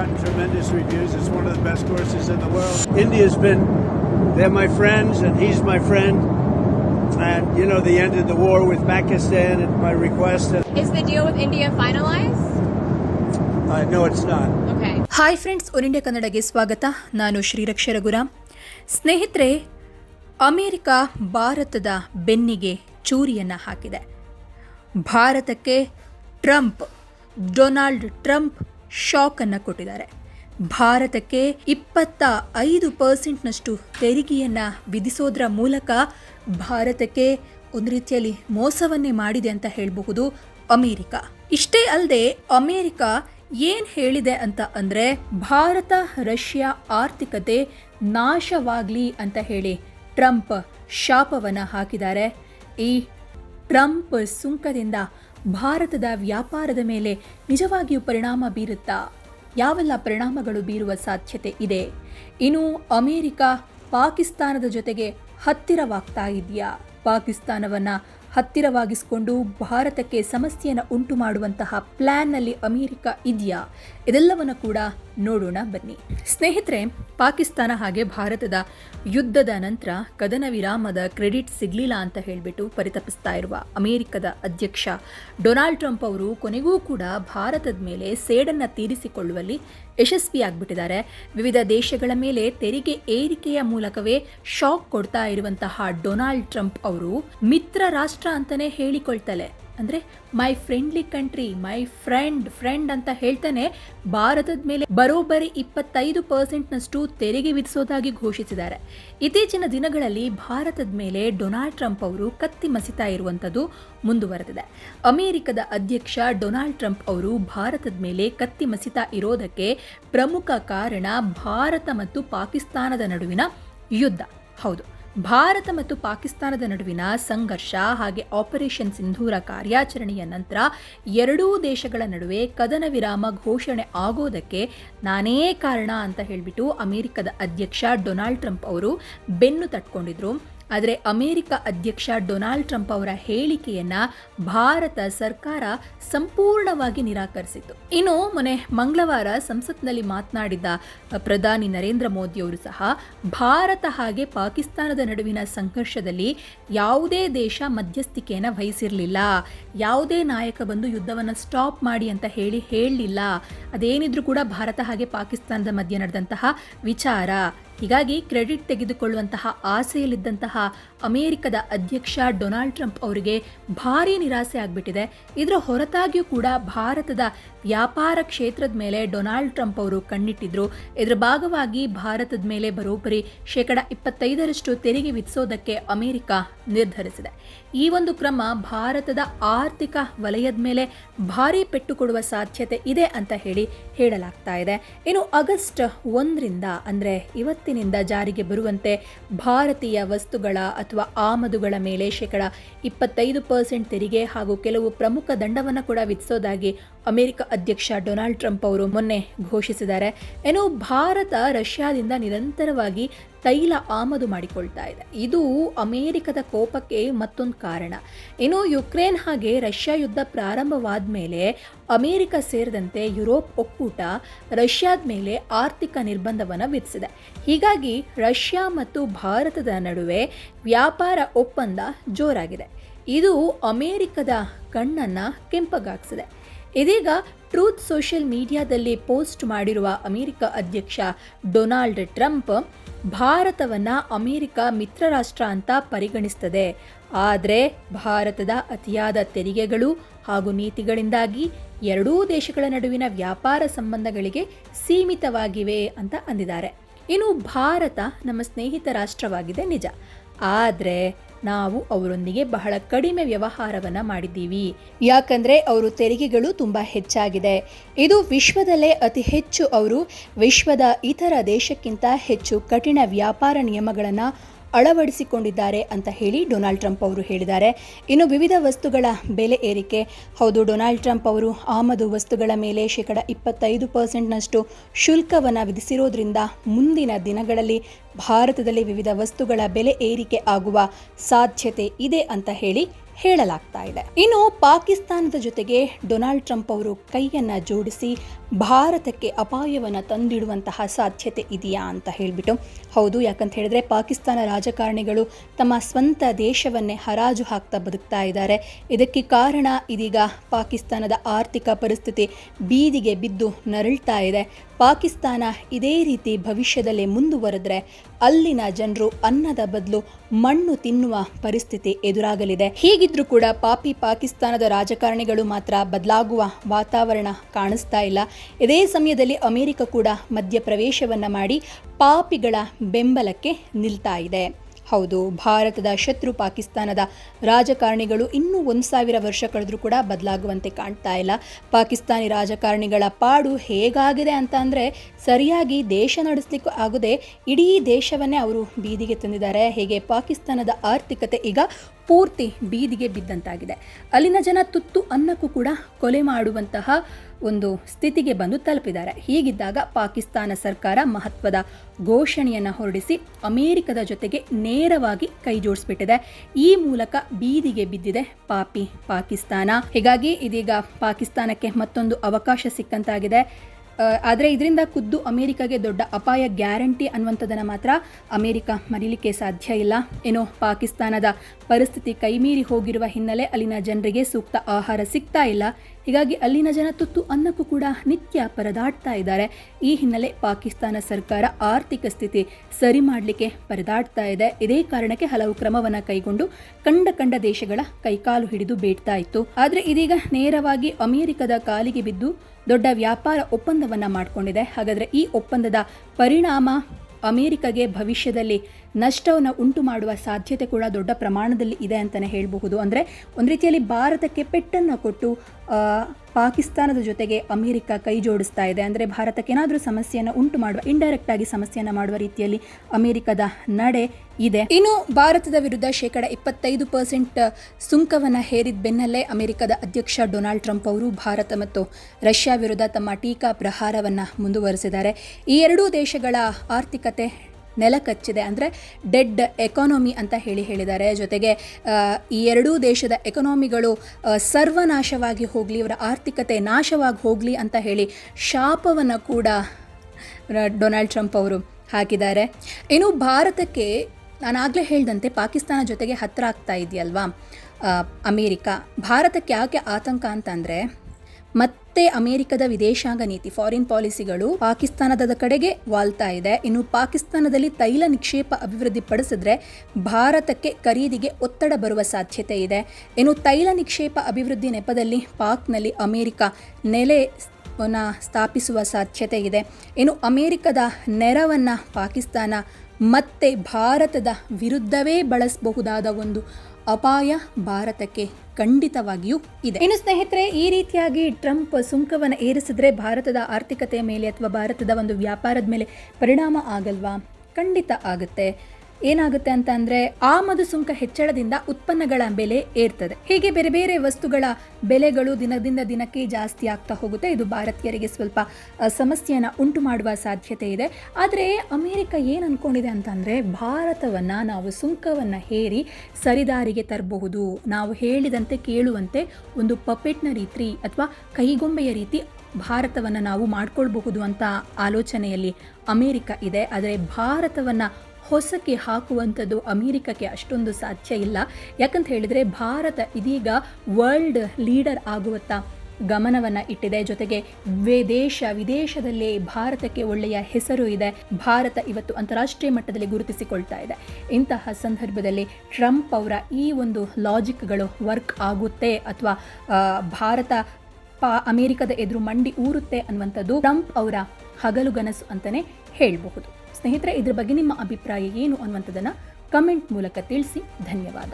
gotten tremendous reviews. It's one of the best courses in the world. India's been, they're my friends, and he's my friend. And, you know, they ended the war with Pakistan at my request. And, Is the deal with India finalized? uh, no, it's not. Okay. Hi friends one India ಕನ್ನಡಗೆ ಸ್ವಾಗತ ನಾನು ಶ್ರೀರಕ್ಷ ರಘುರಾಮ್ ಸ್ನೇಹಿತರೆ America ಭಾರತದ ಬೆನ್ನಿಗೆ ಚೂರಿಯನ್ನು ಹಾಕಿದೆ ಭಾರತಕ್ಕೆ Trump Donald Trump ಶಾಕನ್ನು ಕೊಟ್ಟಿದ್ದಾರೆ. ಭಾರತಕ್ಕೆ ಇಪ್ಪತ್ತ ಐದು ಪರ್ಸೆಂಟ್ನಷ್ಟು ತೆರಿಗೆಯನ್ನು ವಿಧಿಸೋದ್ರ ಮೂಲಕ ಭಾರತಕ್ಕೆ ಒಂದು ರೀತಿಯಲ್ಲಿ ಮೋಸವನ್ನೇ ಮಾಡಿದೆ ಅಂತ ಹೇಳಬಹುದು ಅಮೇರಿಕ. ಇಷ್ಟೇ ಅಲ್ಲದೆ ಅಮೇರಿಕ ಏನು ಹೇಳಿದೆ ಅಂತ ಅಂದರೆ ಭಾರತ, ರಷ್ಯಾ ಆರ್ಥಿಕತೆ ನಾಶವಾಗಲಿ ಅಂತ ಹೇಳಿ ಟ್ರಂಪ್ ಶಾಪವನ್ನು ಹಾಕಿದ್ದಾರೆ. ಈ ಟ್ರಂಪ್ ಸುಂಕದಿಂದ ಭಾರತದ ವ್ಯಾಪಾರದ ಮೇಲೆ ನಿಜವಾಗಿಯೂ ಪರಿಣಾಮ ಬೀರುತ್ತಾ? ಯಾವೆಲ್ಲ ಪರಿಣಾಮಗಳು ಬೀರುವ ಸಾಧ್ಯತೆ ಇದೆ? ಇನ್ನು ಅಮೇರಿಕಾ ಪಾಕಿಸ್ತಾನದ ಜೊತೆಗೆ ಹತ್ತಿರವಾಗ್ತಾ ಇದೆಯಾ? ಪಾಕಿಸ್ತಾನವನ್ನು ಹತ್ತಿರವಾಗಿಸಿಕೊಂಡು ಭಾರತಕ್ಕೆ ಸಮಸ್ಯೆಯನ್ನು ಉಂಟು ಮಾಡುವಂತಹ ಪ್ಲ್ಯಾನ್ನಲ್ಲಿ ಅಮೆರಿಕ ಇದೆಯಾ? ಇದೆಲ್ಲವನ್ನು ಕೂಡ ನೋಡೋಣ ಬನ್ನಿ. ಸ್ನೇಹಿತರೆ, ಪಾಕಿಸ್ತಾನ ಹಾಗೆ ಭಾರತದ ಯುದ್ಧದ ನಂತರ ಕದನ ವಿರಾಮದ ಕ್ರೆಡಿಟ್ ಸಿಗಲಿಲ್ಲ ಅಂತ ಹೇಳಿಬಿಟ್ಟು ಪರಿತಪಿಸ್ತಾ ಇರುವ ಅಮೆರಿಕದ ಅಧ್ಯಕ್ಷ ಡೊನಾಲ್ಡ್ ಟ್ರಂಪ್ ಅವರು ಕೊನೆಗೂ ಕೂಡ ಭಾರತದ ಮೇಲೆ ಸೇಡನ್ನು ತೀರಿಸಿಕೊಳ್ಳುವಲ್ಲಿ ಯಶಸ್ವಿಯಾಗ್ಬಿಟ್ಟಿದ್ದಾರೆ. ವಿವಿಧ ದೇಶಗಳ ಮೇಲೆ ತೆರಿಗೆ ಏರಿಕೆಯ ಮೂಲಕವೇ ಶಾಕ್ ಕೊಡ್ತಾ ಇರುವಂತಹ ಡೊನಾಲ್ಡ್ ಟ್ರಂಪ್ ಅವರು ಮಿತ್ರ ರಾಷ್ಟ್ರ ಅಂತಾನೆ ಹೇಳಿಕೊಳ್ತಲೆ. ಅಂದ್ರೆ my friendly country my friend friend ಅಂತ ಹೇಳ್ತಾನೆ. ಭಾರತದ ಮೇಲೆ ಬರೋಬ್ಬರಿ ಇಪ್ಪತ್ತೈದು ಪರ್ಸೆಂಟ್ನಷ್ಟು ತೆರಿಗೆ ವಿಧಿಸೋದಾಗಿ ಘೋಷಿಸಿದ್ದಾರೆ. ಇತ್ತೀಚಿನ ದಿನಗಳಲ್ಲಿ ಭಾರತದ ಮೇಲೆ ಡೊನಾಲ್ಡ್ ಟ್ರಂಪ್ ಅವರು ಕತ್ತಿ ಮಸಿತಾ ಇರುವಂಥದ್ದು ಮುಂದುವರೆದಿದೆ. ಅಮೆರಿಕದ ಅಧ್ಯಕ್ಷ ಡೊನಾಲ್ಡ್ ಟ್ರಂಪ್ ಅವರು ಭಾರತದ ಮೇಲೆ ಕತ್ತಿ ಮಸಿತಾ ಇರೋದಕ್ಕೆ ಪ್ರಮುಖ ಕಾರಣ ಭಾರತ ಮತ್ತು ಪಾಕಿಸ್ತಾನದ ನಡುವಿನ ಯುದ್ಧ. ಹೌದು. ಭಾರತ ಮತ್ತು ಪಾಕಿಸ್ತಾನದ ನಡುವಿನ ಸಂಘರ್ಷ ಹಾಗೆ ಆಪರೇಷನ್ ಸಿಂಧೂರ ಕಾರ್ಯಾಚರಣೆಯ ನಂತರ ಎರಡೂ ದೇಶಗಳ ನಡುವೆ ಕದನ ವಿರಾಮ ಘೋಷಣೆ ಆಗೋದಕ್ಕೆ ನಾನೇ ಕಾರಣ ಅಂತ ಹೇಳಿಬಿಟ್ಟು ಅಮೆರಿಕದ ಅಧ್ಯಕ್ಷ ಡೊನಾಲ್ಡ್ ಟ್ರಂಪ್ ಅವರು ಬೆನ್ನು ತಟ್ಕೊಂಡಿದ್ರು. ಆದರೆ ಅಮೆರಿಕ ಅಧ್ಯಕ್ಷ ಡೊನಾಲ್ಡ್ ಟ್ರಂಪ್ ಅವರ ಹೇಳಿಕೆಯನ್ನ ಭಾರತ ಸರ್ಕಾರ ಸಂಪೂರ್ಣವಾಗಿ ನಿರಾಕರಿಸಿತು ಇನ್ನು ಮೊನ್ನೆ ಮಂಗಳವಾರ ಸಂಸತ್ನಲ್ಲಿ ಮಾತನಾಡಿದ ಪ್ರಧಾನಿ ನರೇಂದ್ರ ಮೋದಿ ಅವರು ಸಹ ಭಾರತ ಹಾಗೆ ಪಾಕಿಸ್ತಾನದ ನಡುವಿನ ಸಂಘರ್ಷದಲ್ಲಿ ಯಾವುದೇ ದೇಶ ಮಧ್ಯಸ್ಥಿಕೆಯನ್ನು ವಹಿಸಿರಲಿಲ್ಲ. ಯಾವುದೇ ನಾಯಕ ಬಂದು ಯುದ್ಧವನ್ನು ಸ್ಟಾಪ್ ಮಾಡಿ ಅಂತ ಹೇಳಿ ಹೇಳಲಿಲ್ಲ. ಅದೇನಿದ್ರೂ ಕೂಡ ಭಾರತ ಹಾಗೆ ಪಾಕಿಸ್ತಾನದ ಮಧ್ಯೆ ನಡೆದಂತಹ ವಿಚಾರ. ಹೀಗಾಗಿ ಕ್ರೆಡಿಟ್ ತೆಗೆದುಕೊಳ್ಳುವಂತಹ ಆಸೆಯಲ್ಲಿದ್ದಂತಹ ಅಮೆರಿಕದ ಅಧ್ಯಕ್ಷ ಡೊನಾಲ್ಡ್ ಟ್ರಂಪ್ ಅವರಿಗೆ ಭಾರೀ ನಿರಾಸೆ ಆಗಿಬಿಟ್ಟಿದೆ. ಇದರ ಹೊರತಾಗಿಯೂ ಕೂಡ ಭಾರತದ ವ್ಯಾಪಾರ ಕ್ಷೇತ್ರದ ಮೇಲೆ ಡೊನಾಲ್ಡ್ ಟ್ರಂಪ್ ಅವರು ಕಣ್ಣಿಟ್ಟಿದ್ರು. ಇದರ ಭಾಗವಾಗಿ ಭಾರತದ ಮೇಲೆ ಬರೋಬ್ಬರಿ ಶೇಕಡ ಇಪ್ಪತ್ತೈದರಷ್ಟು ತೆರಿಗೆ ವಿಧಿಸೋದಕ್ಕೆ ಅಮೆರಿಕ ನಿರ್ಧರಿಸಿದೆ. ಈ ಒಂದು ಕ್ರಮ ಭಾರತದ ಆರ್ಥಿಕ ವಲಯದ ಮೇಲೆ ಭಾರೀ ಪೆಟ್ಟು ಕೊಡುವ ಸಾಧ್ಯತೆ ಇದೆ ಅಂತ ಹೇಳಿ ಹೇಳಲಾಗ್ತಾ ಇದೆ. ಇನ್ನು ಆಗಸ್ಟ್ ಒಂದರಿಂದ ಅಂದರೆ ಇವತ್ತಿನಿಂದ ಜಾರಿಗೆ ಬರುವಂತೆ ಭಾರತೀಯ ವಸ್ತುಗಳ ಅಥವಾ ಆಮದುಗಳ ಮೇಲೆ ಶೇಕಡ ಇಪ್ಪತ್ತೈದು ಪರ್ಸೆಂಟ್ ತೆರಿಗೆ ಹಾಗೂ ಕೆಲವು ಪ್ರಮುಖ ದಂಡವನ್ನು ಕೂಡ ವಿಧಿಸೋದಾಗಿ ಅಮೆರಿಕ ಅಧ್ಯಕ್ಷ ಡೊನಾಲ್ಡ್ ಟ್ರಂಪ್ ಅವರು ಮೊನ್ನೆ ಘೋಷಿಸಿದ್ದಾರೆ. ಏನು ಭಾರತ ರಷ್ಯಾದಿಂದ ನಿರಂತರವಾಗಿ ತೈಲ ಆಮದು ಮಾಡಿಕೊಳ್ತಾ ಇದೆ. ಇದು ಅಮೆರಿಕದ ಕೋಪಕ್ಕೆ ಮತ್ತೊಂದು ಕಾರಣ. ಇನ್ನು ಯುಕ್ರೇನ್ ಹಾಗೆ ರಷ್ಯಾ ಯುದ್ಧ ಪ್ರಾರಂಭವಾದ ಮೇಲೆ ಅಮೆರಿಕ ಸೇರಿದಂತೆ ಯುರೋಪ್ ಒಕ್ಕೂಟ ರಷ್ಯಾದ ಮೇಲೆ ಆರ್ಥಿಕ ನಿರ್ಬಂಧವನ್ನು ವಿಧಿಸಿದೆ. ಹೀಗಾಗಿ ರಷ್ಯಾ ಮತ್ತು ಭಾರತದ ನಡುವೆ ವ್ಯಾಪಾರ ಒಪ್ಪಂದ ಜೋರಾಗಿದೆ. ಇದು ಅಮೆರಿಕದ ಕಣ್ಣನ್ನು ಕೆಂಪಗಾಗಿಸಿದೆ ಇದೀಗ ಟ್ರೂತ್ ಸೋಷಿಯಲ್ ಮೀಡಿಯಾದಲ್ಲಿ ಪೋಸ್ಟ್ ಮಾಡಿರುವ ಅಮೆರಿಕ ಅಧ್ಯಕ್ಷ ಡೊನಾಲ್ಡ್ ಟ್ರಂಪ್ ಭಾರತವನ್ನು ಅಮೇರಿಕ ಮಿತ್ರ ರಾಷ್ಟ್ರ ಅಂತ ಪರಿಗಣಿಸ್ತದೆ. ಆದರೆ ಭಾರತದ ಅತಿಯಾದ ತೆರಿಗೆಗಳು ಹಾಗೂ ನೀತಿಗಳಿಂದಾಗಿ ಎರಡೂ ದೇಶಗಳ ನಡುವಿನ ವ್ಯಾಪಾರ ಸಂಬಂಧಗಳಿಗೆ ಸೀಮಿತವಾಗಿವೆ ಅಂತ ಅಂದಿದ್ದಾರೆ. ಇನ್ನು ಭಾರತ ನಮ್ಮ ಸ್ನೇಹಿತ ರಾಷ್ಟ್ರವಾಗಿದೆ ನಿಜ. ಆದರೆ ನಾವು ಅವರೊಂದಿಗೆ ಬಹಳ ಕಡಿಮೆ ವ್ಯವಹಾರವನ್ನು ಮಾಡಿದ್ದೀವಿ. ಯಾಕಂದರೆ ಅವರು ತೆರಿಗೆಗಳು ತುಂಬ ಹೆಚ್ಚಾಗಿದೆ. ಇದು ವಿಶ್ವದಲ್ಲೇ ಅತಿ ಹೆಚ್ಚು ಅವರು ವಿಶ್ವದ ಇತರ ದೇಶಕ್ಕಿಂತ ಹೆಚ್ಚು ಕಠಿಣ ವ್ಯಾಪಾರ ನಿಯಮಗಳನ್ನು ಅಳವಡಿಸಿಕೊಂಡಿದ್ದಾರೆ ಅಂತ ಹೇಳಿ ಡೊನಾಲ್ಡ್ ಟ್ರಂಪ್ ಅವರು ಹೇಳಿದ್ದಾರೆ. ಇನ್ನು ವಿವಿಧ ವಸ್ತುಗಳ ಬೆಲೆ ಏರಿಕೆ. ಹೌದು, ಡೊನಾಲ್ಡ್ ಟ್ರಂಪ್ ಅವರು ಆಮದು ವಸ್ತುಗಳ ಮೇಲೆ ಶೇಕಡ ಇಪ್ಪತ್ತೈದು ಪರ್ಸೆಂಟ್ನಷ್ಟು ಶುಲ್ಕವನ್ನು ವಿಧಿಸಿರೋದ್ರಿಂದ ಮುಂದಿನ ದಿನಗಳಲ್ಲಿ ಭಾರತದಲ್ಲಿ ವಿವಿಧ ವಸ್ತುಗಳ ಬೆಲೆ ಏರಿಕೆ ಆಗುವ ಸಾಧ್ಯತೆ ಇದೆ ಅಂತ ಹೇಳಿ ಹೇಳಲಾಗ್ತಾ ಇದೆ. ಇನ್ನು ಪಾಕಿಸ್ತಾನದ ಜೊತೆಗೆ ಡೊನಾಲ್ಡ್ ಟ್ರಂಪ್ ಅವರು ಕೈಯನ್ನ ಜೋಡಿಸಿ ಭಾರತಕ್ಕೆ ಅಪಾಯವನ್ನು ತಂದಿಡುವಂತಹ ಸಾಧ್ಯತೆ ಇದೆಯಾ ಅಂತ ಹೇಳಿಬಿಟ್ಟು, ಹೌದು, ಯಾಕಂತ ಹೇಳಿದ್ರೆ ಪಾಕಿಸ್ತಾನ ರಾಜಕಾರಣಿಗಳು ತಮ್ಮ ಸ್ವಂತ ದೇಶವನ್ನೇ ಹರಾಜು ಹಾಕ್ತಾ ಬದುಕ್ತಾ ಇದ್ದಾರೆ. ಇದಕ್ಕೆ ಕಾರಣ ಇದೀಗ ಪಾಕಿಸ್ತಾನದ ಆರ್ಥಿಕ ಪರಿಸ್ಥಿತಿ ಬೀದಿಗೆ ಬಿದ್ದು ನರಳ್ತಾ ಇದೆ. ಪಾಕಿಸ್ತಾನ ಇದೇ ರೀತಿ ಭವಿಷ್ಯದಲ್ಲಿ ಮುಂದುವರೆದ್ರೆ ಅಲ್ಲಿನ ಜನರು ಅನ್ನದ ಬದಲು ಮಣ್ಣು ತಿನ್ನುವ ಪರಿಸ್ಥಿತಿ ಎದುರಾಗಲಿದೆ. ಹೀಗಿದ್ರೂ ಕೂಡ ಪಾಪಿ ಪಾಕಿಸ್ತಾನದ ರಾಜಕಾರಣಿಗಳು ಮಾತ್ರ ಬದಲಾಗುವ ವಾತಾವರಣ ಕಾಣಿಸ್ತಾ ಇಲ್ಲ. ಇದೇ ಸಮಯದಲ್ಲಿ ಅಮೆರಿಕ ಕೂಡ ಮಧ್ಯಪ್ರವೇಶವನ್ನು ಮಾಡಿ ಪಾಪಿಗಳ ಬೆಂಬಲಕ್ಕೆ ನಿಲ್ತಾ ಇದೆ. ಹೌದು, ಭಾರತದ ಶತ್ರು ಪಾಕಿಸ್ತಾನದ ರಾಜಕಾರಣಿಗಳು ಇನ್ನೂ ಒಂದು ಸಾವಿರ ವರ್ಷ ಕಳೆದರೂ ಕೂಡ ಬದಲಾಗುವಂತೆ ಕಾಣ್ತಾ ಇಲ್ಲ. ಪಾಕಿಸ್ತಾನಿ ರಾಜಕಾರಣಿಗಳ ಪಾಡು ಹೇಗಾಗಿದೆ ಅಂತ ಅಂದರೆ ಸರಿಯಾಗಿ ದೇಶ ನಡೆಸಲಿಕ್ಕೂ ಆಗದೆ ಇಡೀ ದೇಶವನ್ನೇ ಅವರು ಬೀದಿಗೆ ತಂದಿದ್ದಾರೆ. ಹೇಗೆ ಪಾಕಿಸ್ತಾನದ ಆರ್ಥಿಕತೆ ಈಗ ಪೂರ್ತಿ ಬೀದಿಗೆ ಬಿದ್ದಂತಾಗಿದೆ. ಅಲ್ಲಿನ ಜನ ತುತ್ತು ಅನ್ನಕ್ಕೂ ಕೂಡ ಕೊಲೆ ಮಾಡುವಂತಹ ಒಂದು ಸ್ಥಿತಿಗೆ ಬಂದು ತಲುಪಿದ್ದಾರೆ. ಹೀಗಿದ್ದಾಗ ಪಾಕಿಸ್ತಾನ ಸರ್ಕಾರ ಮಹತ್ವದ ಘೋಷಣೆಯನ್ನು ಹೊರಡಿಸಿ ಅಮೆರಿಕದ ಜೊತೆಗೆ ನೇರವಾಗಿ ಕೈ ಜೋಡಿಸ್ಬಿಟ್ಟಿದೆ. ಈ ಮೂಲಕ ಬೀದಿಗೆ ಬಿದ್ದಿದೆ ಪಾಪಿ ಪಾಕಿಸ್ತಾನ. ಹೀಗಾಗಿ ಇದೀಗ ಪಾಕಿಸ್ತಾನಕ್ಕೆ ಮತ್ತೊಂದು ಅವಕಾಶ ಸಿಕ್ಕಂತಾಗಿದೆ. ಆದರೆ ಇದರಿಂದ ಖುದ್ದು ಅಮೆರಿಕಾಗೆ ದೊಡ್ಡ ಅಪಾಯ ಗ್ಯಾರಂಟಿ ಅನ್ನುವಂಥದ್ದನ್ನು ಮಾತ್ರ ಅಮೆರಿಕ ಮರೀಲಿಕ್ಕೆ ಸಾಧ್ಯ ಇಲ್ಲ. ಏನೋ ಪಾಕಿಸ್ತಾನದ ಪರಿಸ್ಥಿತಿ ಕೈಮೀರಿ ಹೋಗಿರುವ ಹಿನ್ನೆಲೆ ಅಲ್ಲಿನ ಜನರಿಗೆ ಸೂಕ್ತ ಆಹಾರ ಸಿಗ್ತಾ ಇಲ್ಲ. ಹೀಗಾಗಿ ಅಲ್ಲಿನ ಜನ ತುತ್ತು ಅನ್ನಕ್ಕೂ ಕೂಡ ನಿತ್ಯ ಪರದಾಡ್ತಾ ಇದ್ದಾರೆ. ಈ ಹಿನ್ನೆಲೆ ಪಾಕಿಸ್ತಾನ ಸರ್ಕಾರ ಆರ್ಥಿಕ ಸ್ಥಿತಿ ಸರಿ ಮಾಡಲಿಕ್ಕೆ ಪರದಾಡ್ತಾ ಇದೆ. ಇದೇ ಕಾರಣಕ್ಕೆ ಹಲವು ಕ್ರಮವನ್ನು ಕೈಗೊಂಡು ಕಂಡ ಕಂಡ ದೇಶಗಳ ಕೈಕಾಲು ಹಿಡಿದು ಬೇಡ್ತಾ ಇತ್ತು. ಆದರೆ ಇದೀಗ ನೇರವಾಗಿ ಅಮೆರಿಕದ ಕಾಲಿಗೆ ಬಿದ್ದು ದೊಡ್ಡ ವ್ಯಾಪಾರ ಒಪ್ಪಂದವನ್ನು ಮಾಡಿಕೊಂಡಿದೆ. ಹಾಗಾದರೆ ಈ ಒಪ್ಪಂದದ ಪರಿಣಾಮ ಅಮೆರಿಕಗೆ ಭವಿಷ್ಯದಲ್ಲಿ ನಷ್ಟವನ್ನು ಉಂಟು ಮಾಡುವ ಸಾಧ್ಯತೆ ಕೂಡ ದೊಡ್ಡ ಪ್ರಮಾಣದಲ್ಲಿ ಇದೆ ಅಂತಲೇ ಹೇಳಬಹುದು. ಅಂದರೆ ಒಂದು ರೀತಿಯಲ್ಲಿ ಭಾರತಕ್ಕೆ ಪೆಟ್ಟನ್ನು ಕೊಟ್ಟು ಪಾಕಿಸ್ತಾನದ ಜೊತೆಗೆ ಅಮೆರಿಕ ಕೈ ಜೋಡಿಸ್ತಾ ಇದೆ. ಅಂದರೆ ಭಾರತಕ್ಕೆ ಏನಾದರೂ ಸಮಸ್ಯೆಯನ್ನು ಉಂಟು ಮಾಡುವ ಇಂಡೈರೆಕ್ಟ್ ಆಗಿ ಸಮಸ್ಯೆಯನ್ನು ಮಾಡುವ ರೀತಿಯಲ್ಲಿ ಅಮೆರಿಕದ ನಡೆ ಇದೆ. ಇನ್ನು ಭಾರತದ ವಿರುದ್ಧ ಶೇಕಡ ಇಪ್ಪತ್ತೈದು ಪರ್ಸೆಂಟ್ ಸುಂಕವನ್ನು ಹೇರಿದ ಬೆನ್ನಲ್ಲೇ ಅಮೆರಿಕದ ಅಧ್ಯಕ್ಷ ಡೊನಾಲ್ಡ್ ಟ್ರಂಪ್ ಅವರು ಭಾರತ ಮತ್ತು ರಷ್ಯಾ ವಿರುದ್ಧ ತಮ್ಮ ಟೀಕಾ ಪ್ರಹಾರವನ್ನು ಮುಂದುವರೆಸಿದ್ದಾರೆ. ಈ ಎರಡೂ ದೇಶಗಳ ಆರ್ಥಿಕತೆ ನೆಲಕಚ್ಚಿದೆ ಅಂದರೆ ಡೆಡ್ ಎಕಾನಮಿ ಅಂತ ಹೇಳಿ ಹೇಳಿದ್ದಾರೆ. ಜೊತೆಗೆ ಈ ಎರಡೂ ದೇಶದ ಎಕಾನಮಿಗಳು ಸರ್ವನಾಶವಾಗಿ ಹೋಗಲಿ, ಇವರ ಆರ್ಥಿಕತೆ ನಾಶವಾಗಿ ಹೋಗಲಿ ಅಂತ ಹೇಳಿ ಶಾಪವನ್ನು ಕೂಡ ಡೊನಾಲ್ಡ್ ಟ್ರಂಪ್ ಅವರು ಹಾಕಿದ್ದಾರೆ. ಇನ್ನು ಭಾರತಕ್ಕೆ ನಾನಾಗಲೇ ಹೇಳಿದಂತೆ ಪಾಕಿಸ್ತಾನ ಜೊತೆಗೆ ಹತ್ತಿರ ಆಗ್ತಾ ಇದೆಯಲ್ವಾ? ಅಮೇರಿಕಾ. ಭಾರತಕ್ಕೆ ಯಾಕೆ ಆತಂಕ ಅಂತಂದರೆ ಮತ್ತೆ ಅಮೆರಿಕದ ವಿದೇಶಾಂಗ ನೀತಿ ಫಾರಿನ್ ಪಾಲಿಸಿಗಳು ಪಾಕಿಸ್ತಾನದ ಕಡೆಗೆ ವಾಲ್ತಾ ಇದೆ. ಇನ್ನು ಪಾಕಿಸ್ತಾನದಲ್ಲಿ ತೈಲ ನಿಕ್ಷೇಪ ಅಭಿವೃದ್ಧಿ ಪಡಿಸಿದ್ರೆ ಭಾರತಕ್ಕೆ ಖರೀದಿಗೆ ಒತ್ತಡ ಬರುವ ಸಾಧ್ಯತೆ ಇದೆ. ಇನ್ನು ತೈಲ ನಿಕ್ಷೇಪ ಅಭಿವೃದ್ಧಿ ನೆಪದಲ್ಲಿ ಪಾಕ್ನಲ್ಲಿ ಅಮೆರಿಕ ನೆಲೆ ಸ್ಥಾಪಿಸುವ ಸಾಧ್ಯತೆ ಇದೆ. ಇನ್ನು ಅಮೆರಿಕದ ನೆರವನ್ನು ಪಾಕಿಸ್ತಾನ ಮತ್ತೆ ಭಾರತದ ವಿರುದ್ಧವೇ ಬಳಸಬಹುದಾದ ಒಂದು ಅಪಾಯ ಭಾರತಕ್ಕೆ ಖಂಡಿತವಾಗಿಯೂ ಇದೆ. ಇನ್ನು ಸ್ನೇಹಿತರೆ, ಈ ರೀತಿಯಾಗಿ ಟ್ರಂಪ್ ಸುಂಕವನ್ನು ಏರಿಸಿದ್ರೆ ಭಾರತದ ಆರ್ಥಿಕತೆಯ ಮೇಲೆ ಅಥವಾ ಭಾರತದ ಒಂದು ವ್ಯಾಪಾರದ ಮೇಲೆ ಪರಿಣಾಮ ಆಗಲ್ವಾ? ಖಂಡಿತ ಆಗುತ್ತೆ. ಏನಾಗುತ್ತೆ ಅಂತ ಅಂದ್ರೆ ಆಮದು ಸುಂಕ ಹೆಚ್ಚಳದಿಂದ ಉತ್ಪನ್ನಗಳ ಬೆಲೆ ಏರ್ತದೆ. ಹೀಗೆ ಬೇರೆ ಬೇರೆ ವಸ್ತುಗಳ ಬೆಲೆಗಳು ದಿನದಿಂದ ದಿನಕ್ಕೆ ಜಾಸ್ತಿ ಆಗ್ತಾ ಹೋಗುತ್ತೆ. ಇದು ಭಾರತೀಯರಿಗೆ ಸ್ವಲ್ಪ ಸಮಸ್ಯೆಯನ್ನು ಉಂಟು ಮಾಡುವ ಸಾಧ್ಯತೆ ಇದೆ. ಆದರೆ ಅಮೆರಿಕ ಏನು ಅಂದ್ಕೊಂಡಿದೆ ಅಂತಂದರೆ ಭಾರತವನ್ನು ನಾವು ಸುಂಕವನ್ನು ಹೇರಿ ಸರಿದಾರಿಗೆ ತರಬಹುದು. ನಾವು ಹೇಳಿದಂತೆ ಕೇಳುವಂತೆ ಒಂದು ಪಪೆಟ್ನ ರೀತಿ ಅಥವಾ ಕೈಗೊಂಬೆಯ ರೀತಿ ಭಾರತವನ್ನು ನಾವು ಮಾಡ್ಕೊಳ್ಬಹುದು ಅಂತ ಆಲೋಚನೆಯಲ್ಲಿ ಅಮೆರಿಕ ಇದೆ. ಆದರೆ ಭಾರತವನ್ನು ಹೊಸಕ್ಕೆ ಹಾಕುವಂಥದ್ದು ಅಮೇರಿಕಕ್ಕೆ ಅಷ್ಟೊಂದು ಸಾಧ್ಯ ಇಲ್ಲ. ಯಾಕಂತ ಹೇಳಿದರೆ ಭಾರತ ಇದೀಗ ವರ್ಲ್ಡ್ ಲೀಡರ್ ಆಗುವತ್ತ ಗಮನವನ್ನು ಇಟ್ಟಿದೆ. ಜೊತೆಗೆ ವಿದೇಶ ವಿದೇಶದಲ್ಲಿ ಭಾರತಕ್ಕೆ ಒಳ್ಳೆಯ ಹೆಸರು ಇದೆ. ಭಾರತ ಇವತ್ತು ಅಂತಾರಾಷ್ಟ್ರೀಯ ಮಟ್ಟದಲ್ಲಿ ಗುರುತಿಸಿಕೊಳ್ತಾ ಇದೆ. ಇಂತಹ ಸಂದರ್ಭದಲ್ಲಿ ಟ್ರಂಪ್ ಅವರ ಈ ಒಂದು ಲಾಜಿಕ್ಗಳು ವರ್ಕ್ ಆಗುತ್ತೆ ಅಥವಾ ಭಾರತ ಪಾ, ಅಮೆರಿಕದ ಎದುರು ಮಂಡಿ ಊರುತ್ತೆ ಅನ್ನುವಂಥದ್ದು ಟ್ರಂಪ್ ಅವರ ಹಗಲುಗನಸು ಅಂತಲೇ ಹೇಳಬಹುದು. ಸ್ನೇಹಿತರೆ ಇದ್ರ ಬಗ್ಗೆ ನಿಮ್ಮ ಅಭಿಪ್ರಾಯ ಏನು ಅನ್ನುವಂಥದ್ದನ್ನು ಕಮೆಂಟ್ ಮೂಲಕ ತಿಳಿಸಿ. ಧನ್ಯವಾದ.